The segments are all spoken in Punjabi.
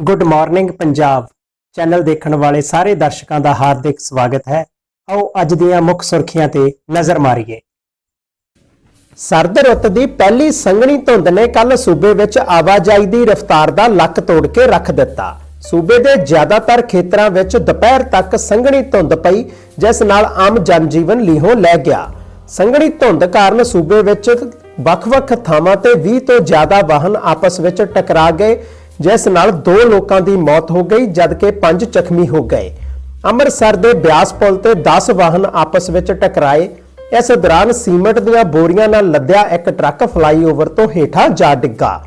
ਗੁੱਡ ਮਾਰਨਿੰਗ ਪੰਜਾਬ ਚੈਨਲ ਦੇਖਣ ਵਾਲੇ ਸਾਰੇ ਦਰਸ਼ਕਾਂ ਦਾ ਹਾਰਦਿਕ ਸਵਾਗਤ ਹੈ। ਆਓ ਅੱਜ ਦੀਆਂ ਮੁੱਖ ਸੁਰਖੀਆਂ ਤੇ ਨਜ਼ਰ ਮਾਰੀਏ। ਸਰਦ ਰੁੱਤ ਦੀ ਪਹਿਲੀ ਸੰਘਣੀ ਧੁੰਦ ਨੇ ਕੱਲ ਸੂਬੇ ਵਿੱਚ ਆਵਾਜਾਈ ਦੀ ਰਫ਼ਤਾਰ ਦਾ ਲੱਕ ਤੋੜ ਕੇ ਰੱਖ ਦਿੱਤਾ। ਸੂਬੇ ਦੇ ਜ਼ਿਆਦਾਤਰ ਖੇਤਰਾਂ ਵਿੱਚ ਦੁਪਹਿਰ ਤੱਕ ਸੰਘਣੀ ਧੁੰਦ ਪਈ, ਜਿਸ ਨਾਲ ਆਮ ਜਨਜੀਵਨ ਲੀਹੋਂ ਲੈ ਗਿਆ। ਸੰਘਣੀ ਧੁੰਦ ਕਾਰਨ ਸੂਬੇ ਵਿੱਚ ਵੱਖ-ਵੱਖ ਥਾਵਾਂ ਤੇ 20 ਤੋਂ ਜ਼ਿਆਦਾ ਵਾਹਨ ਆਪਸ ਵਿੱਚ ਟਕਰਾ ਗਏ ਜਿਸ ਨਾਲ ਦੋ ਲੋਕਾਂ ਦੀ ਮੌਤ ਹੋ ਗਈ, ਜਦਕਿ ਪੰਜ ਜ਼ਖਮੀ ਹੋ ਗਏ। ਅੰਮ੍ਰਿਤਸਰ ਦੇ ਬਿਆਸ ਪੁਲ ਤੇ 10 ਵਾਹਨ ਆਪਸ ਵਿੱਚ ਟਕਰਾਏ। ਇਸ ਦੌਰਾਨ ਸੀਮੈਂਟ ਦੀਆਂ ਬੋਰੀਆਂ ਨਾਲ ਲੱਦਿਆ ਇੱਕ ਟਰੱਕ ਫਲਾਈਓਵਰ ਤੋਂ ਹੇਠਾਂ ਜਾ ਡਿੱਗਾ।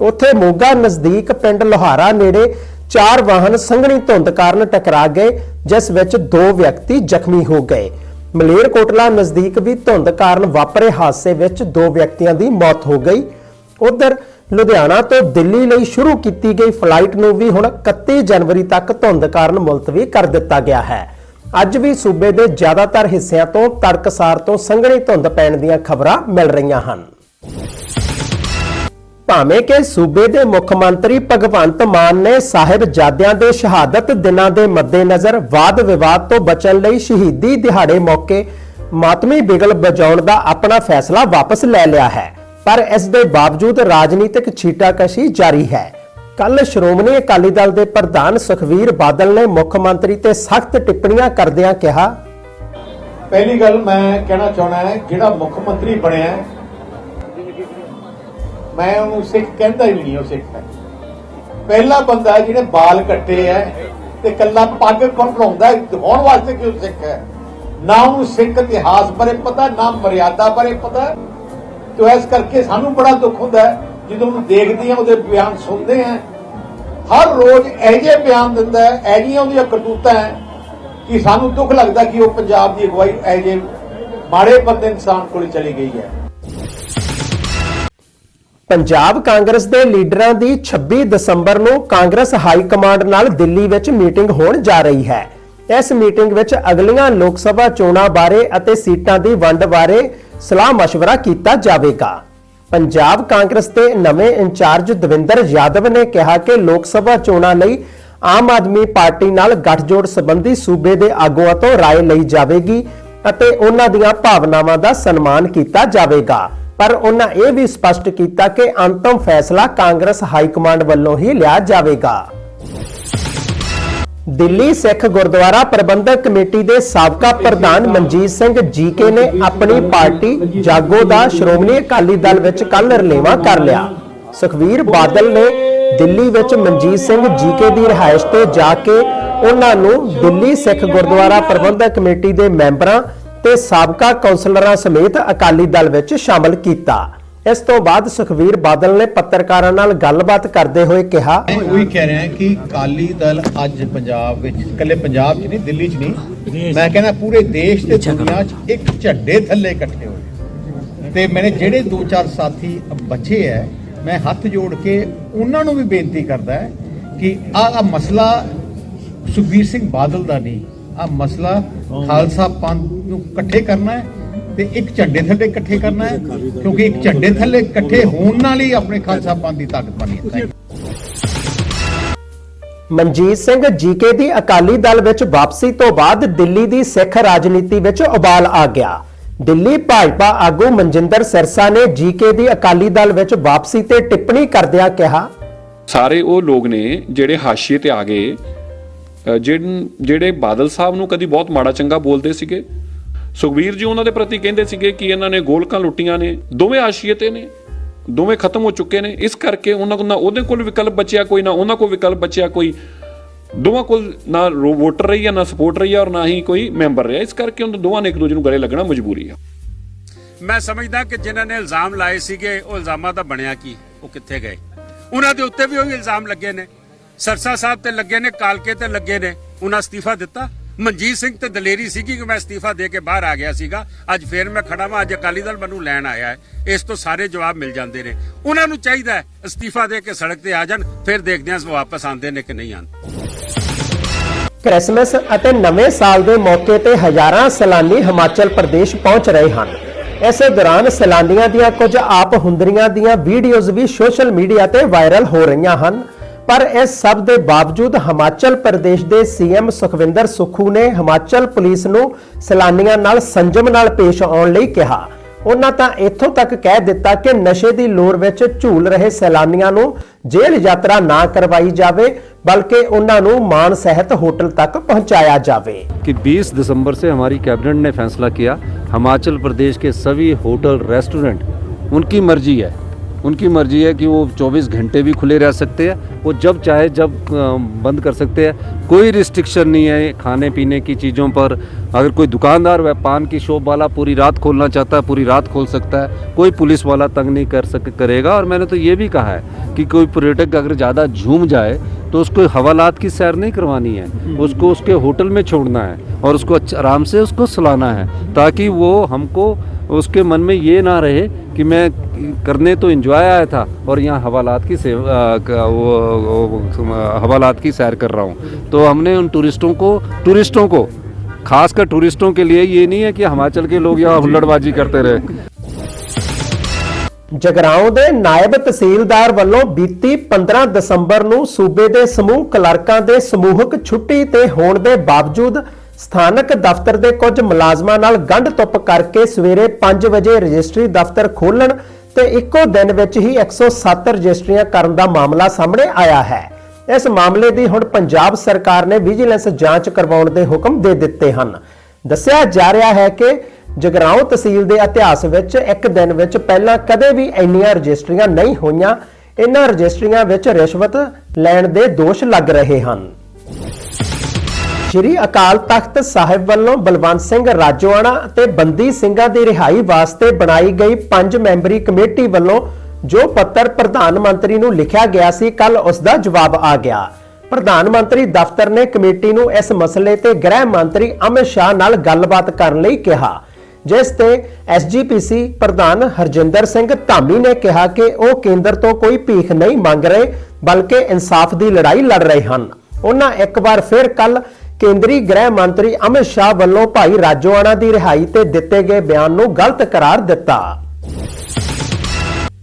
ਉੱਥੇ ਮੋਗਾ ਨਜ਼ਦੀਕ ਪਿੰਡ ਲੋਹਾਰਾ ਨੇੜੇ ਚਾਰ ਵਾਹਨ ਸੰਘਣੀ ਧੁੰਦ ਕਾਰਨ ਟਕਰਾ ਗਏ, ਜਿਸ ਵਿੱਚ ਦੋ ਵਿਅਕਤੀ ਜ਼ਖਮੀ ਹੋ ਗਏ। ਮਲੇਰਕੋਟਲਾ ਨਜ਼ਦੀਕ ਵੀ ਧੁੰਦ ਕਾਰਨ ਵਾਪਰੇ ਹਾਦਸੇ ਵਿੱਚ ਦੋ ਵਿਅਕਤੀਆਂ ਦੀ ਮੌਤ ਹੋ ਗਈ। ਉਧਰ ਲੁਧਿਆਣਾ ਤੋਂ ਦਿੱਲੀ ਲਈ ਸ਼ੁਰੂ ਕੀਤੀ ਗਈ ਫਲਾਈਟ ਨੂੰ ਵੀ ਹੁਣ 31 ਜਨਵਰੀ ਤੱਕ ਧੁੰਦ ਕਾਰਨ ਮੁਲਤਵੀ ਕਰ ਦਿੱਤਾ ਗਿਆ ਹੈ। ਅੱਜ ਵੀ ਸੂਬੇ ਦੇ ਜ਼ਿਆਦਾਤਰ ਹਿੱਸਿਆਂ ਤੋਂ ਤੜਕਸਾਰ ਤੋਂ ਸੰਘਣੀ ਧੁੰਦ ਪੈਣ ਦੀਆਂ ਖਬਰਾਂ ਮਿਲ ਰਹੀਆਂ ਹਨ। ਭਾਵੇਂ ਕਿ ਸੂਬੇ ਦੇ ਮੁੱਖ ਮੰਤਰੀ ਭਗਵੰਤ ਮਾਨ ਨੇ ਸਾਹਿਬਜ਼ਾਦਿਆਂ ਦੇ ਸ਼ਹਾਦਤ ਦਿਨਾਂ ਦੇ ਮੱਦੇਨਜ਼ਰ ਵਾਦ ਵਿਵਾਦ ਤੋਂ ਬਚਣ ਲਈ ਸ਼ਹੀਦੀ ਦਿਹਾੜੇ ਮੌਕੇ ਮਾਤਮੀ ਬਿਗਲ ਵਜਾਉਣ ਦਾ ਆਪਣਾ ਫੈਸਲਾ ਵਾਪਸ ਲੈ ਲਿਆ ਹੈ। ਪਰ ਇਸ ਦੇ ਬਾਵਜੂਦ ਰਾਜਨੀਤਿਕ ਛੀਟਾਕਸ਼ੀ ਜਾਰੀ ਹੈ। ਕੱਲ ਸ਼੍ਰੋਮਣੀ ਅਕਾਲੀ ਦਲ ਦੇ ਪ੍ਰਧਾਨ ਸੁਖਵੀਰ ਬਾਦਲ ਨੇ ਮੁੱਖ ਮੰਤਰੀ ਤੇ ਸਖਤ ਟਿੱਪਣੀਆਂ ਕਰਦਿਆਂ ਕਿਹਾ, ਪਹਿਲੀ ਗੱਲ ਮੈਂ ਕਹਿਣਾ ਚਾਹਣਾ ਹੈ, ਜਿਹੜਾ ਮੁੱਖ ਮੰਤਰੀ ਬਣਿਆ ਮੈਂ ਉਹਨੂੰ ਸਿੱਖ ਕਹਿੰਦਾ ਹੀ ਨਹੀਂ, ਉਹ ਸਿੱਖ ਹੈ। ਪਹਿਲਾ ਬੰਦਾ ਹੈ ਜਿਹਨੇ ਬਾਲ ਕੱਟੇ ਹੈ ਤੇ ਕੱਲਾ ਪੱਗ ਕਢਾਉਂਦਾ ਹੈ ਵਾਸਤੇ ਕਿਉਂ ਸਿੱਖ ਹੈ। ਨਾ ਉਹਨੂੰ ਸਿੱਖ ਇਤਿਹਾਸ ਬਾਰੇ ਪਤਾ, ਨਾ ਮਰਿਆਦਾ ਬਾਰੇ ਪਤਾ। ਤੋ ਇਸ ਕਰਕੇ ਸਾਨੂੰ ਬੜਾ ਦੁੱਖ ਹੁੰਦਾ ਹੈ, ਜਦੋਂ ਉਹਨੂੰ ਦੇਖਦੇ ਹਾਂ, ਉਹਦੇ ਬਿਆਨ ਸੁਣਦੇ ਹਾਂ। ਹਰ ਰੋਜ਼ ਇਹ ਬਿਆਨ ਦਿੰਦਾ ਹੈ, ਇਹ ਉਹਦੀਆਂ ਕਰਤੂਤਾਂ ਹੈ ਕਿ ਸਾਨੂੰ ਦੁੱਖ ਲੱਗਦਾ ਕਿ ਉਹ ਪੰਜਾਬ ਦੀ ਅਗਵਾਈ ਇਹ ਮਾੜੇ ਬੰਦੇ ਇਨਸਾਨ ਕੋਲ ਚਲੀ ਗਈ ਹੈ। ਪੰਜਾਬ ਕਾਂਗਰਸ ਦੇ ਲੀਡਰਾਂ ਦੀ 26 ਦਸੰਬਰ ਨੂੰ ਕਾਂਗਰਸ ਹਾਈ ਕਮਾਂਡ ਨਾਲ ਦਿੱਲੀ ਵਿੱਚ ਮੀਟਿੰਗ ਹੋਣ ਜਾ ਰਹੀ ਹੈ। ਇਸ ਮੀਟਿੰਗ ਵਿੱਚ ਅਗਲੀਆਂ ਲੋਕ ਸਭਾ ਚੋਣਾਂ ਬਾਰੇ ਅਤੇ ਸੀਟਾਂ ਦੀ ਵੰਡ ਬਾਰੇ ਸਲਾਹ مشورہ ਕੀਤਾ ਜਾਵੇਗਾ ਪੰਜਾਬ ਕਾਂਗਰਸ ਦੇ ਨਵੇਂ ਇੰਚਾਰਜ ਦਵਿੰਦਰ ਯਾਦਵ ਨੇ ਕਿਹਾ ਕਿ ਲੋਕ ਸਭਾ ਚੋਣਾਂ ਲਈ ਆਮ ਆਦਮੀ ਪਾਰਟੀ ਨਾਲ ਗੱਠਜੋੜ ਸੰਬੰਧੀ ਸੂਬੇ ਦੇ ਆਗੂਆਂ ਤੋਂ رائے ਲਈ ਜਾਵੇਗੀ ਅਤੇ ਉਹਨਾਂ ਦੀਆਂ ਭਾਵਨਾਵਾਂ ਦਾ ਸਨਮਾਨ ਕੀਤਾ ਜਾਵੇਗਾ ਪਰ ਉਹਨਾਂ ਇਹ ਵੀ ਸਪਸ਼ਟ ਕੀਤਾ ਕਿ ਅੰਤਮ ਫੈਸਲਾ ਕਾਂਗਰਸ ਹਾਈ ਕਮਾਂਡ ਵੱਲੋਂ ਹੀ ਲਿਆ ਜਾਵੇਗਾ ਦਿੱਲੀ ਸਿੱਖ ਗੁਰਦੁਆਰਾ ਪ੍ਰਬੰਧਕ ਕਮੇਟੀ ਦੇ ਸਾਬਕਾ ਪ੍ਰਧਾਨ ਮਨਜੀਤ ਸਿੰਘ ਜੀਕੇ ਨੇ ਆਪਣੀ ਪਾਰਟੀ ਜਾਗੋ ਦਾ ਸ਼੍ਰੋਮਣੀ ਅਕਾਲੀ ਦਲ ਵਿੱਚ ਕੱਲ ਰਲੇਵਾਂ ਕਰ ਲਿਆ। ਸੁਖਵੀਰ ਬਾਦਲ ਨੇ ਦਿੱਲੀ ਵਿੱਚ ਮਨਜੀਤ ਸਿੰਘ ਜੀਕੇ ਦੀ ਰਿਹਾਇਸ਼ ਤੇ ਜਾ ਕੇ ਉਹਨਾਂ ਨੂੰ ਦਿੱਲੀ ਸਿੱਖ ਗੁਰਦੁਆਰਾ ਪ੍ਰਬੰਧਕ ਕਮੇਟੀ ਦੇ ਮੈਂਬਰਾਂ ਤੇ ਸਾਬਕਾ ਕੌਂਸਲਰਾਂ ਸਮੇਤ ਅਕਾਲੀ ਦਲ ਵਿੱਚ ਸ਼ਾਮਲ ਕੀਤਾ। ਇਸ ਤੋਂ ਬਾਅਦ ਸੁਖਵੀਰ ਬਾਦਲ ਨੇ ਪੱਤਰਕਾਰਾਂ ਨਾਲ ਗੱਲਬਾਤ ਕਰਦੇ ਹੋਏ ਕਿਹਾ ਮੈਂ ਉਹੀ ਕਹਿ ਰਿਹਾ ਕਿ ਕਾਲੀ ਦਲ ਅੱਜ ਪੰਜਾਬ ਵਿੱਚ ਇਕੱਲੇ ਪੰਜਾਬ 'ਚ ਨਹੀਂ ਦਿੱਲੀ 'ਚ ਨਹੀਂ ਮੈਂ ਕਹਿੰਦਾ ਪੂਰੇ ਦੇਸ਼ ਤੇ ਦੁਨੀਆ 'ਚ ਇੱਕ ਝੰਡੇ ਥੱਲੇ ਇਕੱਠੇ ਹੋਏ। ਤੇ ਮੇਰੇ ਜਿਹੜੇ ਦੋ ਚਾਰ ਸਾਥੀ ਬਚੇ ਐ ਮੈਂ ਹੱਥ ਜੋੜ ਕੇ ਉਹਨਾਂ ਨੂੰ ਵੀ ਬੇਨਤੀ ਕਰਦਾ ਹੈ ਕਿ ਆ ਆ ਮਸਲਾ ਸੁਖਬੀਰ ਸਿੰਘ ਬਾਦਲ ਦਾ ਨਹੀਂ ਆ ਮਸਲਾ ਖਾਲਸਾ ਪੰਥ ਨੂੰ ਇਕੱਠੇ ਕਰਨਾ ਹੈ ਤੇ ਇੱਕ ਝੰਡੇ ਥੱਲੇ ਇਕੱਠੇ ਕਰਨਾ ਹੈ ਕਿਉਂਕਿ ਇੱਕ ਝੰਡੇ ਥੱਲੇ ਇਕੱਠੇ ਹੋਣ ਨਾਲ ਹੀ ਆਪਣੇ ਖਾਲਸਾ ਪੰਥ ਦੀ ਤਾਕਤ ਬਣੀ ਹੈ. ਮਨਜੀਤ ਸਿੰਘ ਜੀਕੇ ਦੀ ਅਕਾਲੀ ਦਲ ਵਿੱਚ ਵਾਪਸੀ ਤੋਂ ਬਾਅਦ ਦਿੱਲੀ ਦੀ ਸਿੱਖ ਰਾਜਨੀਤੀ ਵਿੱਚ ਉਬਾਲ ਆ ਗਿਆ ਦਿੱਲੀ ਭਾਜਪਾ ਆਗੂ ਮਨਜਿੰਦਰ ਸਿਰਸਾ ਨੇ ਜੀਕੇ ਦੀ ਅਕਾਲੀ ਦਲ ਵਿੱਚ ਵਾਪਸੀ ਤੇ ਟਿੱਪਣੀ ਕਰਦਿਆਂ ਕਿਹਾ ਸਾਰੇ ਉਹ ਲੋਕ ਨੇ ਜਿਹੜੇ ਹਾਸ਼ੀਏ ਤੇ ਆ ਗਏ ਅ, ਜਿਨ- ਜਿਹੜੇ ਬਾਦਲ ਸਾਹਿਬ ਨੂੰ ਕਦੀ ਬਹੁਤ ਮਾੜਾ ਚੰਗਾ ਬੋਲਦੇ ਸੀਗੇ ਸੁਖਬੀਰ ਜੀ ਉਹਨਾਂ ਦੇ ਪ੍ਰਤੀ ਕਹਿੰਦੇ ਸੀਗੇ ਕਿ ਇਹਨਾਂ ਨੇ ਗੋਲਕਾਂ ਲੁੱਟੀਆਂ ਨੇ, ਦੋਵੇਂ ਹਾਸ਼ੀਏ ਤੇ ਨੇ, ਦੋਵੇਂ ਖਤਮ ਹੋ ਚੁੱਕੇ ਨੇ। ਇਸ ਕਰਕੇ ਉਹਨਾਂ ਕੋਲ ਨਾ ਉਹਦੇ ਕੋਲ ਵਿਕਲਪ ਬਚਿਆ ਕੋਈ, ਨਾ ਉਹਨਾਂ ਕੋਲ ਵਿਕਲਪ ਬਚਿਆ ਕੋਈ। ਦੋਵਾਂ ਕੋਲ ਨਾ ਵੋਟਰ ਰਹੀ ਆ, ਨਾ ਸਪੋਰਟ ਰਹੀ ਆ ਔਰ ਨਾ ਹੀ ਕੋਈ ਮੈਂਬਰ ਰਿਹਾ। ਇਸ ਕਰਕੇ ਉਹਨਾਂ ਦੋਵਾਂ ਨੇ ਇੱਕ ਦੂਜੇ ਨੂੰ ਗਲੇ ਲੱਗਣਾ ਮਜਬੂਰੀ ਆ। ਮੈਂ ਸਮਝਦਾ ਕਿ ਜਿਨ੍ਹਾਂ ਨੇ ਇਲਜ਼ਾਮ ਲਾਏ ਸੀਗੇ, ਉਹ ਇਲਜ਼ਾਮਾਂ ਦਾ ਬਣਿਆ ਕੀ? ਉਹ ਕਿੱਥੇ ਗਏ? ਉਹਨਾਂ ਦੇ ਉੱਤੇ ਵੀ ਉਹੀ ਇਲਜ਼ਾਮ ਲੱਗੇ ਨੇ। ਸਰਸਾ ਸਾਹਿਬ ਤੇ ਲੱਗੇ ਨੇ, ਕਾਲਕੇ ਤੇ ਲੱਗੇ ਨੇ। ਉਹਨਾਂ ਅਸਤੀਫਾ ਦਿੱਤਾ? ਮਨਜੀਤ ਸਿੰਘ ਤੇ ਦਲੇਰੀ ਸੀਗੀ ਕਿ ਮੈਂ ਅਸਤੀਫਾ ਦੇ ਕੇ ਬਾਹਰ ਆ ਗਿਆ ਸੀਗਾ। ਅੱਜ ਫੇਰ ਮੈਂ ਖੜਾ ਵਾਂ, ਅੱਜ ਅਕਾਲੀ ਦਲ ਮੈਨੂੰ ਲੈਣ ਆਇਆ ਹੈ। ਇਸ ਤੋਂ ਸਾਰੇ ਜਵਾਬ ਮਿਲ ਜਾਂਦੇ ਨੇ। ਉਹਨਾਂ ਨੂੰ ਚਾਹੀਦਾ ਹੈ ਅਸਤੀਫਾ ਦੇ ਕੇ ਸੜਕ ਤੇ ਆ ਜਾਣ, ਫਿਰ ਦੇਖਦੇ ਹਾਂ ਵਾਪਸ ਆਉਂਦੇ ਨੇ ਕਿ ਨਹੀਂ ਆਉਂਦੇ। ਕ੍ਰਿਸਮਸ ਅਤੇ ਨਵੇਂ ਸਾਲ ਦੇ ਮੌਕੇ ਤੇ ਹਜ਼ਾਰਾਂ ਸੈਲਾਨੀ ਹਿਮਾਚਲ ਪ੍ਰਦੇਸ਼ ਪਹੁੰਚ ਰਹੇ ਹਨ। ਇਸੇ ਦੌਰਾਨ ਸੈਲਾਨੀਆਂ ਦੀਆਂ ਕੁਝ ਆਪ ਹੁੰਦਰੀਆਂ ਦੀਆਂ ਵੀਡੀਓਜ਼ ਵੀ ਸੋਸ਼ਲ ਮੀਡੀਆ ਤੇ ਵਾਇਰਲ ਹੋ ਰਹੀਆਂ ਹਨ। ਪਰ ਇਸ ਸਭ ਦੇ ਬਾਵਜੂਦ ਹਿਮਾਚਲ ਪ੍ਰਦੇਸ਼ ਦੇ ਸੀਐਮ ਸੁਖਵਿੰਦਰ ਸੁਖੂ ਨੇ ਹਿਮਾਚਲ ਪੁਲਿਸ ਨੂੰ ਸੈਲਾਨੀਆਂ ਨਾਲ ਸੰਜਮ ਨਾਲ ਪੇਸ਼ ਆਉਣ ਲਈ ਕਿਹਾ ਉਹਨਾਂ ਤਾਂ ਇੱਥੋਂ ਤੱਕ ਕਹਿ ਦਿੱਤਾ ਕਿ ਨਸ਼ੇ ਦੀ ਲੋਰ ਵਿੱਚ ਝੂਲ ਰਹੇ ਸੈਲਾਨੀਆਂ ਨੂੰ ਜੇਲ੍ਹ ਯਾਤਰਾ ਨਾ ਕਰਵਾਈ ਜਾਵੇ ਬਲਕਿ ਉਹਨਾਂ ਨੂੰ ਮਾਨ ਸਹਿਤ ਹੋਟਲ ਤੱਕ ਪਹੁੰਚਾਇਆ ਜਾਵੇ कि 20 दिसंबर से हमारी कैबिनेट ने फैसला किया हिमाचल प्रदेश के सभी होटल रेस्टोरेंट उनकी मर्जी है उनकी मर्ज़ी है कि वो 24 घंटे भी खुले रह सकते हैं। वो जब चाहे जब बंद कर सकते हैं। कोई रिस्ट्रिक्शन नहीं है खाने पीने की चीज़ों पर। अगर कोई दुकानदार व पान की शॉप वाला पूरी रात खोलना चाहता है पूरी रात खोल सकता है। कोई पुलिस वाला तंग नहीं कर सक करेगा। और मैंने तो ये भी कहा है कि कोई पर्यटक अगर ज़्यादा झूम जाए तो उसको हवालात की सैर नहीं करवानी है। उसको उसके होटल में छोड़ना है और उसको अच्छ- आराम से उसको सुलाना है ताकि वो हमको उसके मन में ये ना रहे कि मैं करने तो एंजॉय आया था और यहाँ हवालात की सेव आ, का- वो, वो हवालात की सैर कर रहा हूँ तो हमने उन टूरिस्टों को टूरिस्टों को खासकर टूरिस्टों के लिए ये नहीं है कि हिमाचल के लोग यहाँ हुल्लड़बाजी करते रहे ਜਗਰਾਉਂ ਦੇ ਨਾਇਬ ਤਹਿਸੀਲਦਾਰ ਵੱਲੋਂ ਬੀਤੀ 15 ਦਸੰਬਰ ਨੂੰ ਸੂਬੇ ਦੇ ਸਮੂਹ ਕਲਰਕਾਂ ਦੇ ਸਮੂਹਕ ਛੁੱਟੀ ਤੇ ਹੋਣ ਦੇ ਬਾਵਜੂਦ ਸਥਾਨਕ ਦਫ਼ਤਰ ਦੇ ਕੁਝ ਮੁਲਾਜ਼ਮਾਂ ਨਾਲ ਗੰਢ ਤੁੱਪ ਕਰਕੇ ਸਵੇਰੇ 5 ਵਜੇ ਰਜਿਸਟਰੀ ਦਫ਼ਤਰ ਖੋਲਣ ਤੇ ਇੱਕੋ ਦਿਨ ਵਿੱਚ ਹੀ 107 ਰਜਿਸਟਰੀਆਂ ਕਰਨ ਦਾ ਮਾਮਲਾ ਸਾਹਮਣੇ ਆਇਆ ਹੈ। ਇਸ ਮਾਮਲੇ ਦੀ ਹੁਣ ਪੰਜਾਬ ਸਰਕਾਰ ਨੇ ਵਿਜੀਲੈਂਸ ਜਾਂਚ ਕਰਵਾਉਣ ਦੇ ਹੁਕਮ ਦੇ ਦਿੱਤੇ ਹਨ। ਦੱਸਿਆ ਜਾ ਰਿਹਾ ਹੈ ਕਿ ਜਗਰਾਉਂ ਤਹਿਸੀਲ ਦੇ ਇਤਿਹਾਸ ਵਿੱਚ ਇੱਕ ਦਿਨ ਵਿੱਚ ਪਹਿਲਾਂ ਕਦੇ ਵੀ ਇੰਨੀਆਂ ਰਜਿਸਟਰੀਆਂ ਨਹੀਂ ਹੋਈਆਂ। ਇਹਨਾਂ ਰਜਿਸਟਰੀਆਂ ਵਿੱਚ ਰਿਸ਼ਵਤ ਲੈਣ ਦੇ ਦੋਸ਼ ਲੱਗ ਰਹੇ ਹਨ। ਸ਼੍ਰੀ ਅਕਾਲ ਤਖਤ ਸਾਹਿਬ ਵੱਲੋਂ ਬਲਵੰਤ ਸਿੰਘ ਰਾਜੋਆਣਾ ਅਤੇ ਬੰਦੀ ਸਿੰਘਾਂ ਦੀ ਰਿਹਾਈ ਵਾਸਤੇ ਬਣਾਈ ਗਈ ਪੰਜ ਮੈਂਬਰੀ ਕਮੇਟੀ ਵੱਲੋਂ ਜੋ ਪੱਤਰ ਪ੍ਰਧਾਨ ਮੰਤਰੀ ਨੂੰ ਲਿਖਿਆ ਗਿਆ ਸੀ ਕੱਲ ਉਸ ਦਾ ਜਵਾਬ ਆ ਗਿਆ। ਪ੍ਰਧਾਨ ਮੰਤਰੀ ਦਫ਼ਤਰ ਨੇ ਕਮੇਟੀ ਨੂੰ ਇਸ ਮਸਲੇ ਤੇ ਗ੍ਰਹਿ ਮੰਤਰੀ ਅਮਿਤ ਸ਼ਾਹ ਨਾਲ ਗੱਲਬਾਤ ਕਰਨ ਲਈ ਕਿਹਾ। ਜਿਸ ਤੇ ਐਸਜੀਪੀਸੀ ਪ੍ਰਧਾਨ ਹਰਜਿੰਦਰ ਸਿੰਘ ਧਾਮੀ ਨੇ ਕਿਹਾ ਕਿ ਉਹ ਕੇਂਦਰ ਤੋਂ ਕੋਈ ਭੀਖ ਨਹੀਂ ਮੰਗ ਰਹੇ, ਬਲਕਿ ਇਨਸਾਫ ਦੀ ਲੜਾਈ ਲੜ ਰਹੇ ਹਨ। ਉਹਨਾਂ ਇੱਕ ਵਾਰ ਫਿਰ ਕੱਲ ਕੇਂਦਰੀ ਗ੍ਰਹਿ ਮੰਤਰੀ ਅਮਿਤ ਸ਼ਾਹ ਵੱਲੋਂ ਭਾਈ ਰਾਜੋਆਣਾ ਦੀ ਰਿਹਾਈ ਤੇ ਦਿੱਤੇ ਗਏ ਬਿਆਨ ਨੂੰ ਗਲਤ ਕਰਾਰ ਦਿੱਤਾ।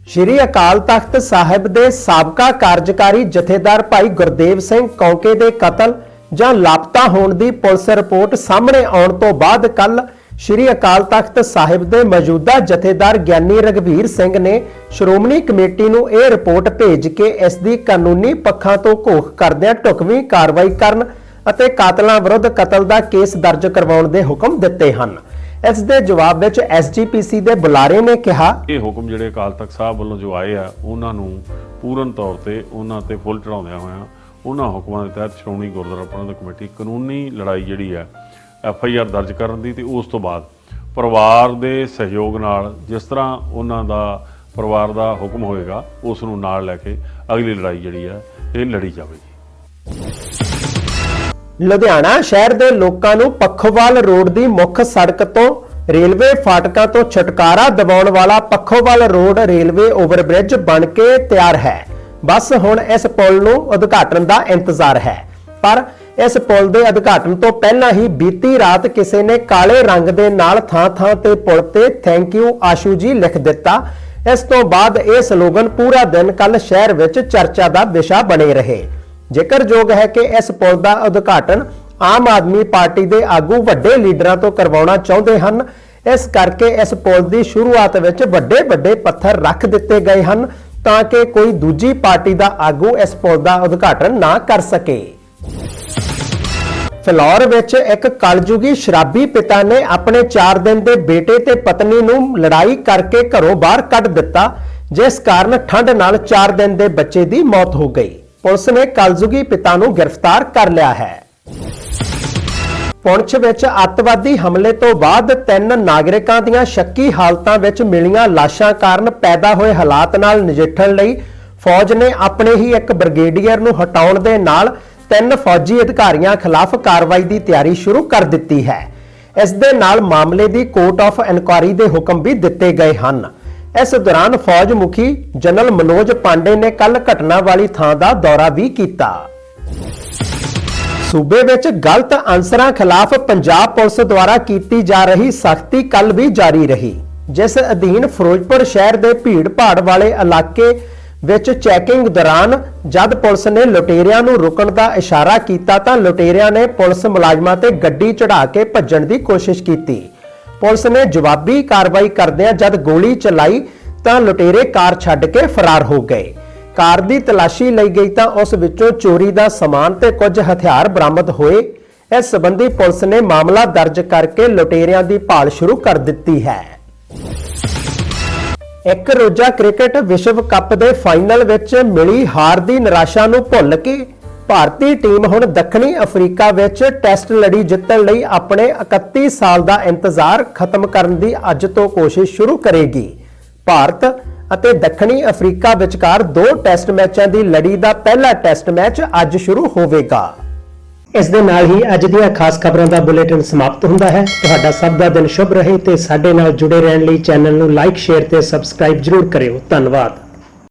ਸ਼੍ਰੀ ਅਕਾਲ ਤਖਤ ਸਾਹਿਬ ਦੇ ਸਾਬਕਾ ਕਾਰਜਕਾਰੀ ਜਥੇਦਾਰ ਭਾਈ ਗੁਰਦੇਵ ਸਿੰਘ ਕੌਂਕੇ ਦੇ ਕਤਲ ਜਾਂ ਲਾਪਤਾ ਹੋਣ ਦੀ ਪੁਲਿਸ ਰਿਪੋਰਟ ਸਾਹਮਣੇ ਆਉਣ ਤੋਂ ਬਾਅਦ ਕੱਲ ਸ਼੍ਰੀ ਅਕਾਲ ਤਖਤ ਸਾਹਿਬ ਦੇ ਮੌਜੂਦਾ ਜਥੇਦਾਰ ਗਿਆਨੀ ਰਗਵੀਰ ਸਿੰਘ ਨੇ ਸ਼੍ਰੋਮਣੀ ਕਮੇਟੀ ਨੂੰ ਇਹ ਰਿਪੋਰਟ ਭੇਜ ਕੇ ਇਸ ਦੀ ਕਾਨੂੰਨੀ ਪੱਖਾਂ ਤੋਂ ਘੋਖ ਕਰਦਿਆਂ ਢੁਕਵੀਂ ਕਾਰਵਾਈ ਕਰਨ ਅਤੇ ਕਾਤਲਾਂ ਵਿਰੁੱਧ ਕਤਲ ਦਾ ਕੇਸ ਦਰਜ ਕਰਵਾਉਣ ਦੇ ਹੁਕਮ ਦਿੱਤੇ ਹਨ। ਇਸ ਦੇ ਜਵਾਬ ਵਿੱਚ ਐਸਜੀਪੀਸੀ ਦੇ ਬੁਲਾਰੇ ਨੇ ਕਿਹਾ, ਇਹ ਹੁਕਮ ਜਿਹੜੇ ਅਕਾਲ ਤਖਤ ਸਾਹਿਬ ਵੱਲੋਂ ਜੋ ਆਏ ਆ, ਉਹਨਾਂ ਨੂੰ ਪੂਰਨ ਤੌਰ ਤੇ ਉਹਨਾਂ ਤੇ ਫੁੱਲ ਚੜਾਉਂਦਿਆਂ ਹੋਇਆਂ ਉਹਨਾਂ ਹੁਕਮਾਂ ਦੇ ਤਹਿਤ ਸ਼੍ਰੋਮਣੀ ਗੁਰਦੁਆਰਾ ਪ੍ਰਬੰਧਕ ਕਮੇਟੀ ਕਾਨੂੰਨੀ ਲੜਾਈ ਜਿਹੜੀ ਹੈ ਐਫ ਆਈ ਆਰ ਦਰਜ ਕਰਨ ਦੀ ਤੇ ਉਸ ਤੋਂ ਬਾਅਦ ਪਰਿਵਾਰ ਦੇ ਸਹਿਯੋਗ ਨਾਲ ਜਿਸ ਤਰ੍ਹਾਂ ਉਹਨਾਂ ਦਾ ਪਰਿਵਾਰ ਦਾ ਹੁਕਮ ਹੋਏਗਾ, ਉਸ ਨੂੰ ਨਾਲ ਲੈ ਕੇ ਅਗਲੀ ਲੜਾਈ ਜਿਹੜੀ ਹੈ ਇਹ ਲੜੀ ਜਾਵੇਗੀ। ਲੁਧਿਆਣਾ ਸ਼ਹਿਰ ਦੇ ਲੋਕਾਂ ਨੂੰ ਪੱਖੋਵਾਲ ਰੋਡ ਦੀ ਮੁੱਖ ਸੜਕ ਤੋਂ ਰੇਲਵੇ ਫਾਟਕਾਂ ਤੋਂ ਛੁਟਕਾਰਾ ਦਿਵਾਉਣ ਵਾਲਾ ਪੱਖੋਵਾਲ ਰੋਡ ਰੇਲਵੇ ਓਵਰਬ੍ਰਿਜ ਬਣ ਕੇ ਤਿਆਰ ਹੈ। ਬਸ ਹੁਣ ਇਸ ਪੁਲ ਨੂੰ ਉਦਘਾਟਨ ਦਾ ਇੰਤਜ਼ਾਰ ਹੈ। ਪਰ ਇਸ ਪੁਲ ਦੇ ਉਦਘਾਟਨ ਤੋਂ ਪਹਿਲਾਂ ਹੀ ਬੀਤੀ ਰਾਤ ਕਿਸੇ ਨੇ ਕਾਲੇ ਰੰਗ ਦੇ ਨਾਲ ਥਾਂ-ਥਾਂ ਤੇ ਪੁਲ ਤੇ ਥੈਂਕ ਯੂ ਆਸ਼ੂ ਜੀ ਲਿਖ ਦਿੱਤਾ। ਇਸ ਤੋਂ ਬਾਅਦ ਇਹ ਸਲੋਗਨ ਪੂਰਾ ਦਿਨ ਕੱਲ ਸ਼ਹਿਰ ਵਿੱਚ ਚਰਚਾ ਦਾ ਵਿਸ਼ਾ ਬਣੇ ਰਹੇ। ਜ਼ਿਕਰਯੋਗ ਹੈ ਕਿ ਇਸ ਪੁਲ ਦਾ ਉਦਘਾਟਨ ਆਮ ਆਦਮੀ ਪਾਰਟੀ ਦੇ ਆਗੂ ਵੱਡੇ ਲੀਡਰਾਂ ਤੋਂ ਕਰਵਾਉਣਾ ਚਾਹੁੰਦੇ ਹਨ, ਇਸ ਕਰਕੇ ਇਸ ਪੁਲ ਦੀ ਸ਼ੁਰੂਆਤ ਵਿੱਚ ਵੱਡੇ ਵੱਡੇ ਪੱਥਰ ਰੱਖ ਦਿੱਤੇ ਗਏ ਹਨ ਤਾਂ ਕਿ ਕੋਈ ਦੂਜੀ ਪਾਰਟੀ ਦਾ ਆਗੂ ਇਸ ਪੁਲ ਦਾ ਉਦਘਾਟਨ ਨਾ ਕਰ ਸਕੇ। ਫਿਲੌਰ ਵਿੱਚ ਇੱਕ ਕਲਯੁਗੀ ਸ਼ਰਾਬੀ ਪਿਤਾ ਨੇ ਆਪਣੇ 4 ਦਿਨ ਦੇ ਬੇਟੇ ਤੇ ਪਤਨੀ ਨੂੰ ਲੜਾਈ ਕਰਕੇ ਘਰੋਂ ਬਾਹਰ ਕੱਢ ਦਿੱਤਾ, ਜਿਸ ਕਾਰਨ ਠੰਡ ਨਾਲ 4 ਦਿਨ ਦੇ ਬੱਚੇ ਦੀ ਮੌਤ ਹੋ ਗਈ। ਪੁਲਿਸ ਨੇ ਕਲਯੁਗੀ ਪਿਤਾ ਨੂੰ ਗ੍ਰਿਫਤਾਰ ਕਰ ਲਿਆ ਹੈ। ਪੁੰਛ ਵਿੱਚ ਅੱਤਵਾਦੀ ਹਮਲੇ ਤੋਂ ਬਾਅਦ ਤਿੰਨ ਨਾਗਰਿਕਾਂ ਦੀਆਂ ਸ਼ੱਕੀ ਹਾਲਤਾਂ ਵਿੱਚ ਮਿਲੀਆਂ ਲਾਸ਼ਾਂ ਕਾਰਨ ਪੈਦਾ ਹੋਏ ਹਾਲਾਤ ਨਾਲ ਨਜਿੱਠਣ ਲਈ ਫੌਜ ਨੇ ਆਪਣੇ ਹੀ ਇੱਕ ਬ੍ਰਿਗੇਡੀਅਰ ਨੂੰ ਹਟਾਉਣ ਦੇ ਨਾਲ ਤਿੰਨ ਫੌਜੀ ਅਧਿਕਾਰੀਆਂ ਖਿਲਾਫ ਕਾਰਵਾਈ ਦੀ ਤਿਆਰੀ ਸ਼ੁਰੂ ਕਰ ਦਿੱਤੀ ਹੈ। ਇਸ ਦੇ ਨਾਲ ਮਾਮਲੇ ਦੀ ਕੋਰਟ ਆਫ ਇਨਕੁਆਰੀ ਦੇ ਹੁਕਮ ਵੀ ਦਿੱਤੇ ਗਏ ਹਨ। ਇਸ ਦੌਰਾਨ ਫੌਜ ਮੁਖੀ ਜਨਰਲ ਮਨੋਜ ਪਾਂਡੇ ਨੇ ਕੱਲ ਘਟਨਾ ਵਾਲੀ ਥਾਂ ਦਾ ਦੌਰਾ ਵੀ ਕੀਤਾ। ਸੂਬੇ ਵਿੱਚ ਗਲਤ ਅਨਸਰਾਂ ਖਿਲਾਫ ਪੰਜਾਬ ਪੁਲਿਸ ਦੁਆਰਾ ਕੀਤੀ ਜਾ ਰਹੀ ਸਖਤੀ ਕੱਲ ਵੀ ਜਾਰੀ ਰਹੀ, ਜਿਸ ਅਧੀਨ ਫਿਰੋਜ਼ਪੁਰ ਸ਼ਹਿਰ ਦੇ ਭੀੜ ਭਾੜ ਵਾਲੇ ਇਲਾਕੇ ਵਿੱਚ ਚੈਕਿੰਗ ਦੌਰਾਨ ਜਦ ਪੁਲਿਸ ਨੇ ਲੁਟੇਰਿਆਂ ਨੂੰ ਰੁਕਣ ਦਾ ਇਸ਼ਾਰਾ ਕੀਤਾ ਤਾਂ ਲੁਟੇਰਿਆਂ ਨੇ ਪੁਲਿਸ ਮੁਲਾਜ਼ਮਾਂ ਤੇ ਗੱਡੀ ਚੜਾ ਕੇ ਭੱਜਣ ਦੀ ਕੋਸ਼ਿਸ਼ ਕੀਤੀ। ਪੁਲਿਸ ਨੇ ਜਵਾਬੀ ਕਾਰਵਾਈ ਕਰਦਿਆਂ ਜਦ ਗੋਲੀ ਚਲਾਈ ਤਾਂ ਲੁਟੇਰੇ ਕਾਰ ਛੱਡ ਕੇ ਫਰਾਰ ਹੋ ਗਏ। ਕਾਰ ਦੀ ਤਲਾਸ਼ੀ ਲਈ ਗਈ ਤਾਂ ਉਸ ਵਿੱਚੋਂ ਚੋਰੀ ਦਾ ਸਮਾਨ ਤੇ ਕੁਝ ਹਥਿਆਰ ਬਰਾਮਦ ਹੋਏ। ਇਸ ਸਬੰਧੀ ਪੁਲਿਸ ਨੇ ਮਾਮਲਾ ਦਰਜ ਕਰਕੇ ਲੁਟੇਰਿਆਂ ਦੀ ਭਾਲ ਸ਼ੁਰੂ ਕਰ ਦਿੱਤੀ ਹੈ। ਇੱਕ ਰੋਜ਼ਾ ਕ੍ਰਿਕਟ ਵਿਸ਼ਵ ਕੱਪ ਦੇ ਫਾਈਨਲ ਵਿੱਚ ਮਿਲੀ ਹਾਰ ਦੀ ਨਿਰਾਸ਼ਾ ਨੂੰ ਭੁੱਲ ਕੇ ਭਾਰਤੀ ਟੀਮ ਹੁਣ ਦੱਖਣੀ ਅਫਰੀਕਾ ਵਿੱਚ ਟੈਸਟ ਲੜੀ ਜਿੱਤਣ ਲਈ ਆਪਣੇ 31 ਸਾਲ ਦਾ ਇੰਤਜ਼ਾਰ ਖਤਮ ਕਰਨ ਦੀ ਅੱਜ ਤੋਂ ਕੋਸ਼ਿਸ਼ ਸ਼ੁਰੂ ਕਰੇਗੀ। ਭਾਰਤ ਅਤੇ ਦੱਖਣੀ ਅਫਰੀਕਾ ਵਿਚਕਾਰ ਦੋ ਟੈਸਟ ਮੈਚਾਂ ਦੀ ਲੜੀ ਦਾ ਪਹਿਲਾ ਟੈਸਟ ਮੈਚ ਅੱਜ ਸ਼ੁਰੂ ਹੋਵੇਗਾ। ਇਸ ਦੇ ਨਾਲ ਹੀ ਅੱਜ ਦੀਆਂ ਖਾਸ ਖਬਰਾਂ ਦਾ ਬੁਲੇਟਿਨ ਸਮਾਪਤ ਹੁੰਦਾ ਹੈ। ਤੁਹਾਡਾ ਸਭ ਦਾ ਦਿਨ ਸ਼ੁਭ ਰਹੇ ਤੇ ਸਾਡੇ ਨਾਲ ਜੁੜੇ ਰਹਿਣ ਲਈ ਚੈਨਲ ਨੂੰ ਲਾਈਕ, ਸ਼ੇਅਰ ਤੇ ਸਬਸਕ੍ਰਾਈਬ ਜਰੂਰ ਕਰਿਓ। ਧੰਨਵਾਦ।